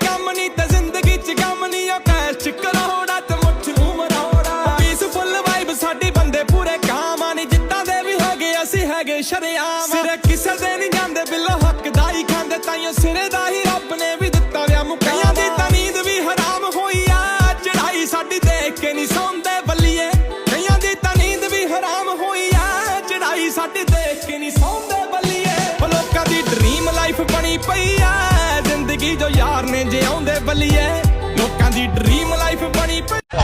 ਕੰਮ ਨਹੀਂ ਤੇ ਜ਼ਿੰਦਗੀ ਚ ਗਮ ਨਹੀਂ, ਉਹ ਕੈਸ਼ ਚ ਕਰੋੜਾ ਤੇ ਮੁੱਠ ਨੂੰ ਮਰੋੜਾ। ਪੀਸਫੁੱਲ ਵਾਈਬ ਸਾਡੀ ਬੰਦੇ ਪੂਰੇ ਕਾਮ ਆ ਨਹੀਂ ਜਿੱਤਾਂ ਦੇ ਵੀ ਹੈਗੇ, ਅਸੀਂ ਹੈਗੇ ਸ਼ਰਿਆਮ ਸਿਰੇ ਕਿਸੇ ਦੇ ਨਹੀਂ ਜਾਂਦੇ, ਬਿੱਲੋ ਹੱਕ ਦਾ ਹੀ ਖਾਂਦੇ, ਤਾਈਓ ਸਿਰੇ ਦਾ ਹੀ ਰੱਬ ਨੇ ਵੀ ਦਿੱਤਾ ਵਿਆ ਮੁਕਈਆਂ ਦੀ ਤਾਂ ਨੀਂਦ ਵੀ ਹਰਾਮ ਹੋਈ ਆ ਚੜਾਈ ਸਾਡੀ ਦੇਖ ਕੇ ਨਹੀਂ ਸੌਂਦੇ ਬੱਲੀਏ। ਕਈਆਂ ਦੀ ਤਾਂ ਨੀਂਦ ਵੀ ਹਰਾਮ ਹੋਈ ਆ ਚੜਾਈ ਸਾਡੀ ਦੇਖ ਕੇ ਨਹੀਂ ਸੌਂਦੇ ਬੱਲੀਏ। ਪਈ ਆ ਜ਼ਿੰਦਗੀ ਜੋ ਯਾਰ ਨੇ ਜਿਉਂਦੇ ਬੱਲੀਏ। ਲੋਕਾਂ ਦੀ ਡ੍ਰੀਮ ਲਾਈਫ ਬਣੀ ਪਈ